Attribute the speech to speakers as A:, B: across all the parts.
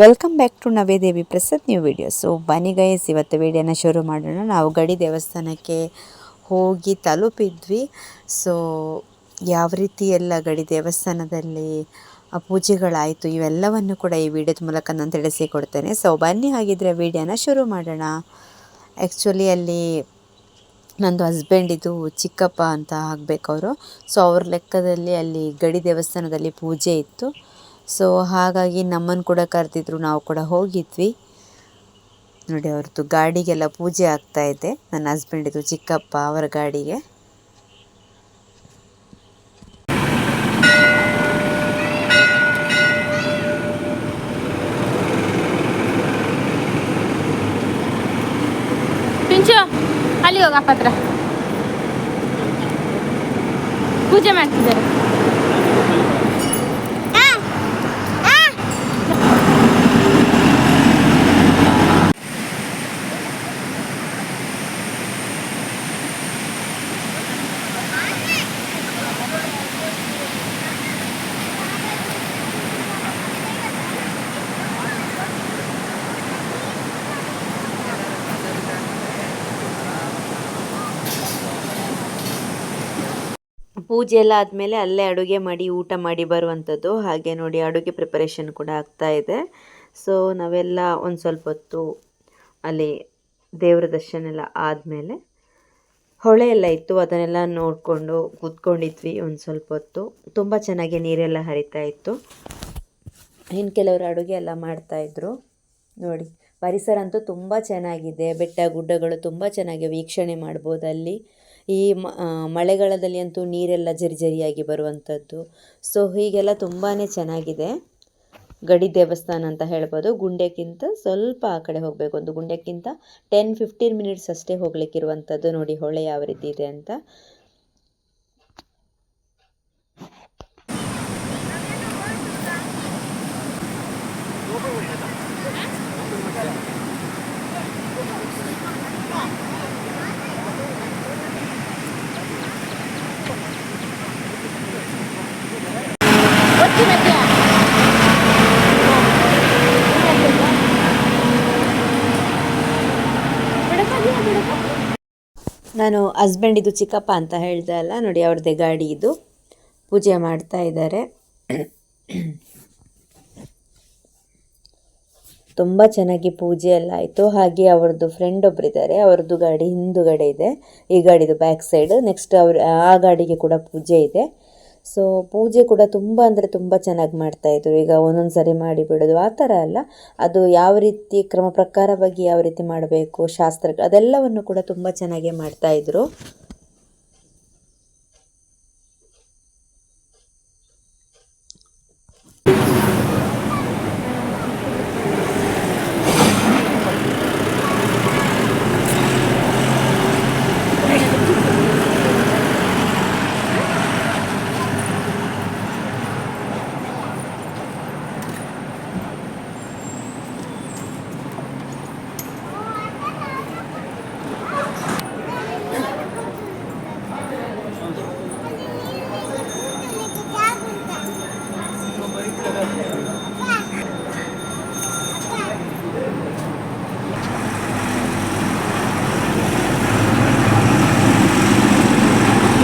A: Welcome back to Navedevi Prasad new video so ಬನ್ನಿ guys ಇವತ್ತು ವಿಡಿಯೋನ ಶುರು ಮಾಡೋಣ. ನಾವು ಗಡಿ ದೇವಸ್ಥಾನಕ್ಕೆ ಹೋಗಿ ತಲುಪಿದ್ವಿ. ಸೊ ಯಾವ ರೀತಿ ಎಲ್ಲ ಗಡಿ ದೇವಸ್ಥಾನದಲ್ಲಿ ಪೂಜೆಗಳಾಯಿತು, ಇವೆಲ್ಲವನ್ನು ಕೂಡ ಈ ವಿಡಿಯೋದ ಮೂಲಕ ನಾನು ತಿಳಿಸಿಕೊಡ್ತೇನೆ ಸೊ ಬನ್ನಿ ಹಾಗಿದ್ರೆ ವಿಡಿಯೋನ ಶುರು ಮಾಡೋಣ. ಆ್ಯಕ್ಚುಲಿ ಅಲ್ಲಿ ನಂದು ಹಸ್ಬೆಂಡಿದು ಚಿಕ್ಕಪ್ಪ ಅಂತ ಆಗಬೇಕವರು ಸೊ ಅವ್ರ ಲೆಕ್ಕದಲ್ಲಿ ಅಲ್ಲಿ ಗಡಿ ದೇವಸ್ಥಾನದಲ್ಲಿ ಪೂಜೆ ಇತ್ತು. ಸೊ ಹಾಗಾಗಿ ನಮ್ಮನ್ನು ಕೂಡ ಕರೆದಿದ್ರು, ನಾವು ಕೂಡ ಹೋಗಿದ್ವಿ. ನೋಡಿ ಅವ್ರದ್ದು ಗಾಡಿಗೆಲ್ಲ ಪೂಜೆ ಆಗ್ತಾ ಇದೆ. ನನ್ನ ಹಸ್ಬೆಂಡಿದು ಚಿಕ್ಕಪ್ಪ ಅವರ ಗಾಡಿಗೆ.
B: ಪಿಂಚು ಅಲ್ಲಿ ಹೋಗ ಅಪ್ಪ ಹತ್ರ. ಪೂಜೆ ಮಾಡ್ತಿದ್ದಾರೆ.
A: ಪೂಜೆ ಎಲ್ಲ ಆದಮೇಲೆ ಅಲ್ಲೇ ಅಡುಗೆ ಮಾಡಿ, ಊಟ ಮಾಡಿ ಬರುವಂಥದ್ದು. ಹಾಗೆ ನೋಡಿ ಅಡುಗೆ ಪ್ರಿಪರೇಷನ್ ಕೂಡ ಆಗ್ತಾ ಇದೆ. ಸೊ ನಾವೆಲ್ಲ ಒಂದು ಸ್ವಲ್ಪ ಹೊತ್ತು ಅಲ್ಲಿ ದೇವರ ದರ್ಶನ ಎಲ್ಲ ಆದಮೇಲೆ ಹೊಳೆ ಎಲ್ಲ ಇತ್ತು. ಅದನ್ನೆಲ್ಲ ನೋಡಿಕೊಂಡು ಕೂತ್ಕೊಂಡಿದ್ವಿ ಒಂದು ಸ್ವಲ್ಪ ಹೊತ್ತು. ತುಂಬ ಚೆನ್ನಾಗಿ ನೀರೆಲ್ಲ ಹರಿತಾ ಇತ್ತು. ಇನ್ನು ಕೆಲವರು ಅಡುಗೆ ಎಲ್ಲ ಮಾಡ್ತಾಯಿದ್ರು ನೋಡಿ, ಪರಿಸರ ಅಂತೂ ತುಂಬ ಚೆನ್ನಾಗಿದೆ. ಬೆಟ್ಟ ಗುಡ್ಡಗಳು ತುಂಬ ಚೆನ್ನಾಗಿ ವೀಕ್ಷಣೆ ಮಾಡ್ಬೋದು ಅಲ್ಲಿ. ಈ ಮಳೆಗಾಲದಲ್ಲಿ ಅಂತೂ ನೀರೆಲ್ಲ ಜರಿ ಜರಿಯಾಗಿ ಬರುವಂಥದ್ದು. ಸೊ ಹೀಗೆಲ್ಲ ತುಂಬಾ ಚೆನ್ನಾಗಿದೆ. ಗಡಿ ದೇವಸ್ಥಾನ ಅಂತ ಹೇಳ್ಬೋದು. ಗುಂಡೆಕ್ಕಿಂತ ಸ್ವಲ್ಪ ಆ ಕಡೆ ಹೋಗಬೇಕು. ಒಂದು ಗುಂಡೆಕ್ಕಿಂತ ಟೆನ್ ಫಿಫ್ಟೀನ್ ಮಿನಿಟ್ಸ್ ಅಷ್ಟೇ ಹೋಗ್ಲಿಕ್ಕಿರುವಂಥದ್ದು. ನೋಡಿ, ಹೊಳೆ ಯಾವ ರೀತಿ ಇದೆ ಅಂತ. ನಾನು ಹಸ್ಬೆಂಡ್ ಇದು ಚಿಕ್ಕಪ್ಪ ಅಂತ ಹೇಳಿದೆ ಅಲ್ಲ, ನೋಡಿ ಅವ್ರದ್ದೇ ಗಾಡಿ ಇದು. ಪೂಜೆ ಮಾಡ್ತಾ ಇದ್ದಾರೆ. ತುಂಬ ಚೆನ್ನಾಗಿ ಪೂಜೆ ಎಲ್ಲ ಆಯಿತು. ಹಾಗೆ ಅವ್ರದ್ದು ಫ್ರೆಂಡ್ ಒಬ್ಬರಿದ್ದಾರೆ ಅವ್ರದ್ದು ಗಾಡಿ ಹಿಂದುಗಡೆ ಇದೆ. ಈ ಗಾಡಿದು ಬ್ಯಾಕ್ ಸೈಡ್ ನೆಕ್ಸ್ಟ್ ಅವ್ರ, ಆ ಗಾಡಿಗೆ ಕೂಡ ಪೂಜೆ ಇದೆ. ಸೊ ಪೂಜೆ ಕೂಡ ತುಂಬ ಅಂದರೆ ತುಂಬ ಚೆನ್ನಾಗಿ ಮಾಡ್ತಾಯಿದ್ರು ಈಗ ಒಂದೊಂದು ಸರಿ ಮಾಡಿ ಬಿಡೋದು ಆ ಥರ ಅಲ್ಲ. ಅದು ಯಾವ ರೀತಿ ಕ್ರಮ ಪ್ರಕಾರವಾಗಿ ಯಾವ ರೀತಿ ಮಾಡಬೇಕು, ಶಾಸ್ತ್ರ, ಅದೆಲ್ಲವನ್ನು ಕೂಡ ತುಂಬ ಚೆನ್ನಾಗೇ ಮಾಡ್ತಾಯಿದ್ರು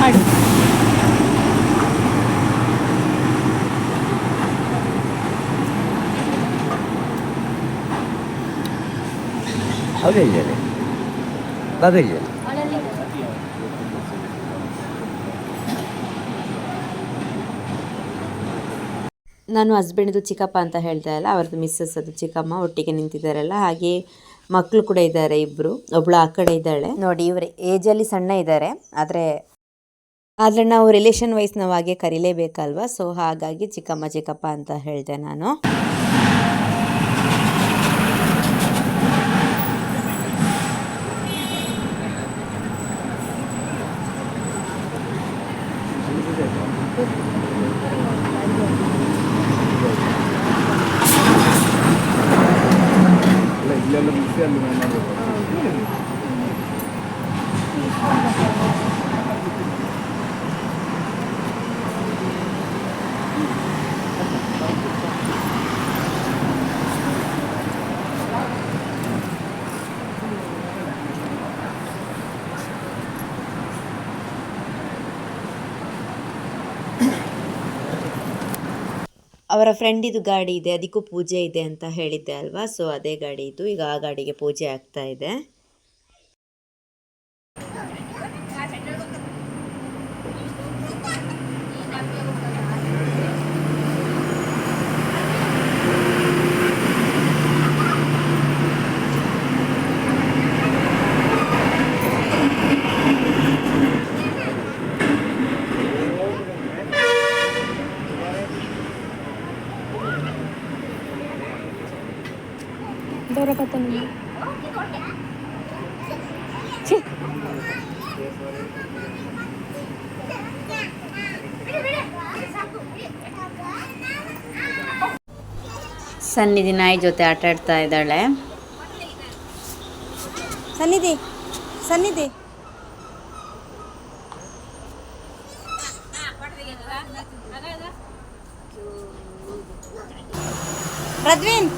B: ಮಾಡಿ
C: Avegliere. Avegliere.
A: ನಾನು ಹಸ್ಬೆಂಡ್ದು ಚಿಕ್ಕಪ್ಪ ಅಂತ ಹೇಳ್ತಾ ಇಲ್ಲ ಅವ್ರದ್ದು ಮಿಸ್ಸಸ್ ಅದು ಚಿಕ್ಕಮ್ಮ ಒಟ್ಟಿಗೆ ನಿಂತಿದ್ದಾರಲ್ಲ ಹಾಗೆ ಮಕ್ಕಳು ಕೂಡ ಇದ್ದಾರೆ ಇಬ್ಬರು ಒಬ್ಳು ಆ ಕಡೆ ಇದ್ದಾಳೆ. ನೋಡಿ ಇವರು ಏಜಲ್ಲಿ ಸಣ್ಣ ಇದ್ದಾರೆ ಆದರೆ ಆದರೆ ನಾವು ರಿಲೇಷನ್ ವೈಸ್ ನಾವು ಹಾಗೆ ಕರೀಲೇಬೇಕಲ್ವಾ? ಸೊ ಹಾಗಾಗಿ ಚಿಕ್ಕಮ್ಮ ಚಿಕ್ಕಪ್ಪ ಅಂತ ಹೇಳಿದೆ ನಾನು
C: ಇಲ್ಲ ಇಲ್ಲೆಲ್ಲ ಮಿಕ್ಸಿ ಅಲ್ಲಿ ಮಾಡಬೇಕು
D: ಅವರ ಫ್ರೆಂಡಿದು ಗಾಡಿ ಇದೆ, ಅದಕ್ಕೂ ಪೂಜೆ ಇದೆ ಅಂತ ಹೇಳಿದ್ದೆ ಅಲ್ವಾ? ಸೊ ಅದೇ ಗಾಡಿ ಇದು. ಈಗ ಆ ಗಾಡಿಗೆ ಪೂಜೆ ಆಗ್ತಾ ಇದೆ. ಸನ್ನಿಧಿ ನಾಯಿ ಜೊತೆ ಆಟ ಆಡ್ತಾ ಇದ್ದಾಳೆ ಸನ್ನಿಧಿ ಸನ್ನಿಧಿ ಪ್ರದ್ವೀನ್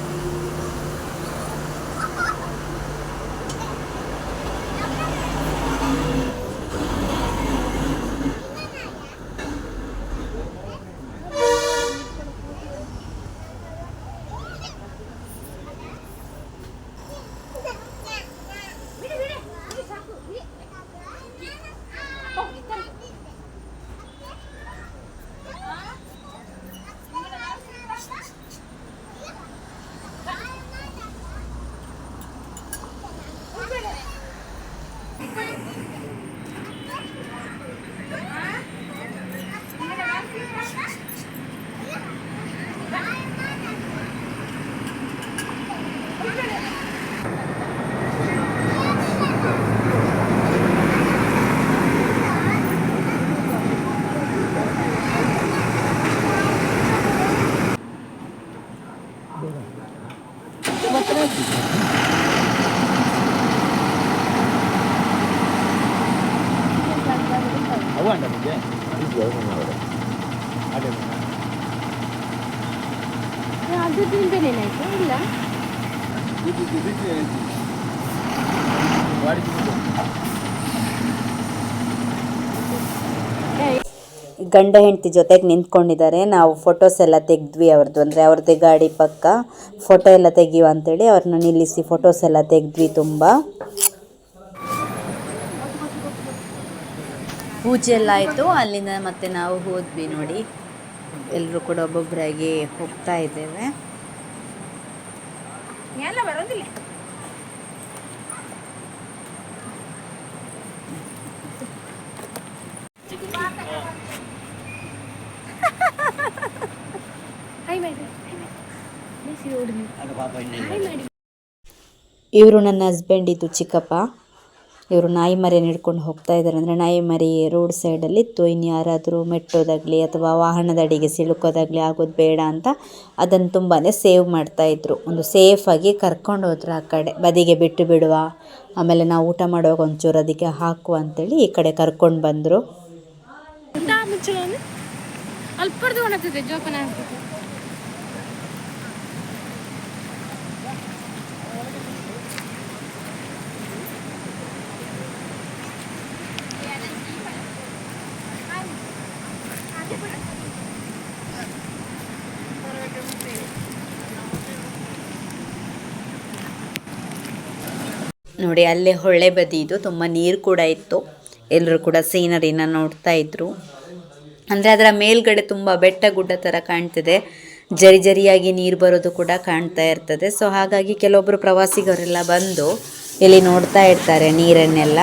B: すい
C: ません。
D: ಗಂಡ ಹೆಂಡತಿ ಜೊತೆಗೆ ನಿಂತ್ಕೊಂಡಿದ್ದಾರೆ. ನಾವು ಫೋಟೋಸ್ ಎಲ್ಲ ತೆಗೆದ್ವಿ ಅವ್ರದ್ದು ಅಂದರೆ ಅವ್ರದ್ದೇ ಗಾಡಿ ಪಕ್ಕ. ಫೋಟೋ ಎಲ್ಲ ತೆಗೀವ ಅಂತೇಳಿ ಅವ್ರನ್ನ ನಿಲ್ಲಿಸಿ ಫೋಟೋಸ್ ಎಲ್ಲ ತೆಗೆದ್ವಿ ತುಂಬ. ಪೂಜೆ ಎಲ್ಲ ಆಯಿತು. ಅಲ್ಲಿಂದ ಮತ್ತೆ ನಾವು ಹೋದ್ವಿ ನೋಡಿ. ಎಲ್ಲರೂ ಕೂಡ ಒಬ್ಬೊಬ್ಬರಾಗಿ ಹೋಗ್ತಾ ಇದ್ದೇವೆ
B: ಎಲ್ಲ ಬರೋದಿಲ್ಲ ಹಾಯ್ ಮಾಡಿ
C: ಅದು ಪಾಪ ಇಲ್ಲಿ
D: ಇವರು ನನ್ನ ಹಸ್ಬೆಂಡ್ ಇದು ಚಿಕ್ಕಪ್ಪ. ಇವರು ನಾಯಿ ಮರಿಯನ್ನು ಹಿಡ್ಕೊಂಡು ಹೋಗ್ತಾ ಇದ್ದಾರೆ. ಅಂದರೆ ನಾಯಿ ಮರಿ ರೋಡ್ ಸೈಡಲ್ಲಿ ಇನ್ನು ಯಾರಾದರೂ ಮೆಟ್ಟೋದಾಗಲಿ ಅಥವಾ ವಾಹನದ ಅಡಿಗೆ ಸಿಲುಕೋದಾಗಲಿ ಆಗೋದು ಬೇಡ ಅಂತ ಅದನ್ನು ತುಂಬಾ ಸೇವ್ ಮಾಡ್ತಾಯಿದ್ರು ಒಂದು ಸೇಫಾಗಿ ಕರ್ಕೊಂಡು ಹೋದ್ರು ಆ ಕಡೆ. ಬದಿಗೆ ಬಿಟ್ಟು ಬಿಡುವ, ಆಮೇಲೆ ನಾವು ಊಟ ಮಾಡುವಾಗ ಒಂಚೂರು ಅದಕ್ಕೆ ಹಾಕುವ ಅಂತೇಳಿ ಈ ಕಡೆ ಕರ್ಕೊಂಡು ಬಂದರು. ನೋಡಿ, ಅಲ್ಲೇ ಹೊಳೆ ಬದಿ ಇದು ತುಂಬ ನೀರು ಕೂಡ ಇತ್ತು. ಎಲ್ಲರೂ ಕೂಡ ಸೀನರಿನ ನೋಡ್ತಾ ಇದ್ರು. ಅಂದರೆ ಅದರ ಮೇಲ್ಗಡೆ ತುಂಬ ಬೆಟ್ಟ ಗುಡ್ಡ ಥರ ಕಾಣ್ತಿದೆ. ಜರಿ ಜರಿಯಾಗಿ ನೀರು ಬರೋದು ಕೂಡ ಕಾಣ್ತಾ ಇರ್ತದೆ. ಸೊ ಹಾಗಾಗಿ ಕೆಲವೊಬ್ಬರು ಪ್ರವಾಸಿಗರೆಲ್ಲ ಬಂದು ಇಲ್ಲಿ ನೋಡ್ತಾ ಇರ್ತಾರೆ ನೀರನ್ನೆಲ್ಲ.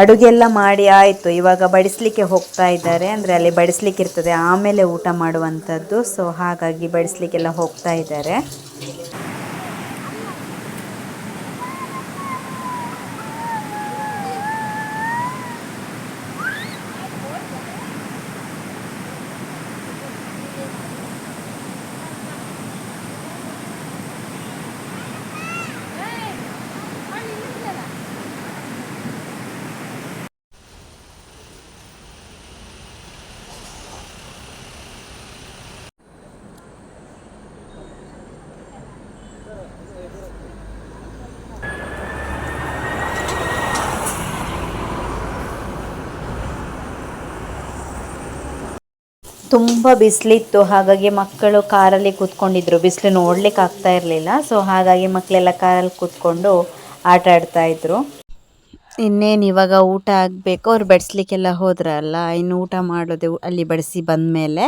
D: ಅಡುಗೆಲ್ಲ ಮಾಡಿ ಆಯಿತು. ಇವಾಗ ಬಡಿಸ್ಲಿಕ್ಕೆ ಹೋಗ್ತಾ ಇದ್ದಾರೆ. ಅಂದರೆ ಅಲ್ಲಿ ಬಡಿಸ್ಲಿಕ್ಕೆ ಇರ್ತದೆ ಆಮೇಲೆ ಊಟ ಮಾಡುವಂಥದ್ದು. ಸೊ ಹಾಗಾಗಿ ಬಡಿಸ್ಲಿಕ್ಕೆಲ್ಲ ಹೋಗ್ತಾ ಇದ್ದಾರೆ. ತುಂಬ ಬಿಸಿಲಿತ್ತು. ಹಾಗಾಗಿ ಮಕ್ಕಳು ಕಾರಲ್ಲಿ ಕೂತ್ಕೊಂಡಿದ್ರು. ಬಿಸಿಲು ನೋಡ್ಲಿಕ್ಕೆ ಆಗ್ತಾ ಇರಲಿಲ್ಲ. ಸೊ ಹಾಗಾಗಿ ಮಕ್ಕಳೆಲ್ಲ ಕಾರಲ್ಲಿ ಕೂತ್ಕೊಂಡು ಆಟ ಆಡ್ತಾ ಇದ್ರು. ಇನ್ನೇನು ಇವಾಗ ಊಟ ಆಗಬೇಕು? ಅವ್ರು ಬಡಿಸ್ಲಿಕ್ಕೆಲ್ಲ ಹೋದ್ರಲ್ಲ ಇನ್ನು ಊಟ ಮಾಡೋದು ಅಲ್ಲಿ ಬಡಿಸಿ ಬಂದಮೇಲೆ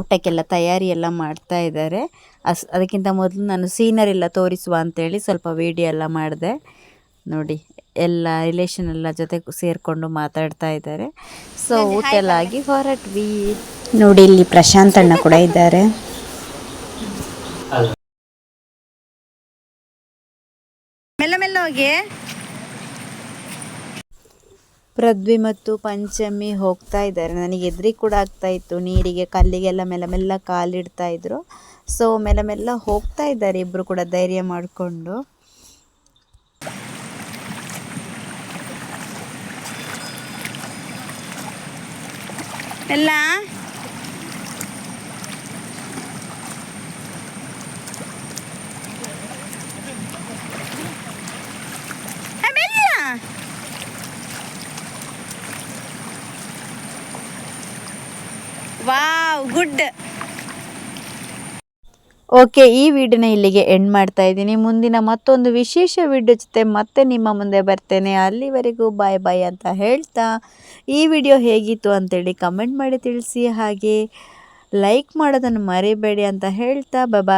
D: ಊಟಕ್ಕೆಲ್ಲ ತಯಾರಿ ಎಲ್ಲ ಮಾಡ್ತಾ ಇದ್ದಾರೆ. ಅಸ್, ಅದಕ್ಕಿಂತ ಮೊದಲು ನಾನು ಸೀನರಿ ಎಲ್ಲ ತೋರಿಸುವ ಅಂತೇಳಿ ಸ್ವಲ್ಪ ವೀಡಿಯೋ ಎಲ್ಲ ಮಾಡಿದೆ. ನೋಡಿ ಎಲ್ಲ ರಿಲೇಷನ್ ಎಲ್ಲ ಜೊತೆ ಸೇರಿಕೊಂಡು ಮಾತಾಡ್ತಾ ಇದ್ದಾರೆ. ಸೊ ಊಟ ಎಲ್ಲ ಆಗಿ ಹೊರಟ್ವಿ. ನೋಡಿ ಇಲ್ಲಿ ಪ್ರಶಾಂತ್ ಅಣ್ಣ ಕೂಡ ಇದ್ದಾರೆ. ಮೆಲ್ಲ ಮೆಲ್ಲ ಹೋಗಿ. ಪೃಥ್ವಿ ಮತ್ತು ಪಂಚಮಿ ಹೋಗ್ತಾ ಇದ್ದಾರೆ. ನನಗೆ ಎದ್ರಿ ಕೂಡ ಆಗ್ತಾ ಇತ್ತು. ನೀರಿಗೆ ಕಲ್ಲಿಗೆಲ್ಲ ಮೆಲ್ಲ ಮೆಲ್ಲ ಕಾಲಿಡ್ತಾ ಇದ್ರು. ಸೊ ಮೆಲ್ಲ ಮೆಲ್ಲ ಹೋಗ್ತಾ ಇದ್ದಾರೆ. ಇಬ್ರು ಕೂಡ ಧೈರ್ಯ ಮಾಡಿಕೊಂಡು. ಎಲ್ಲ? Wow good. ಓಕೆ, ಈ ವಿಡಿಯೋನ ಇಲ್ಲಿಗೆ ಎಂಡ್ ಮಾಡ್ತಾ ಇದ್ದೀನಿ. ಮುಂದಿನ ಮತ್ತೊಂದು ವಿಶೇಷ ವಿಡಿಯೋ ಜೊತೆ ಮತ್ತೆ ನಿಮ್ಮ ಮುಂದೆ ಬರ್ತೇನೆ. ಅಲ್ಲಿವರೆಗೂ ಬಾಯ್ ಬಾಯ್ ಅಂತ ಹೇಳ್ತಾ, ಈ ವಿಡಿಯೋ ಹೇಗಿತ್ತು ಅಂತೇಳಿ ಕಮೆಂಟ್ ಮಾಡಿ ತಿಳಿಸಿ. ಹಾಗೆ ಲೈಕ್ ಮಾಡೋದನ್ನು ಮರಿಬೇಡಿ ಅಂತ ಹೇಳ್ತಾ ಬಾಯ್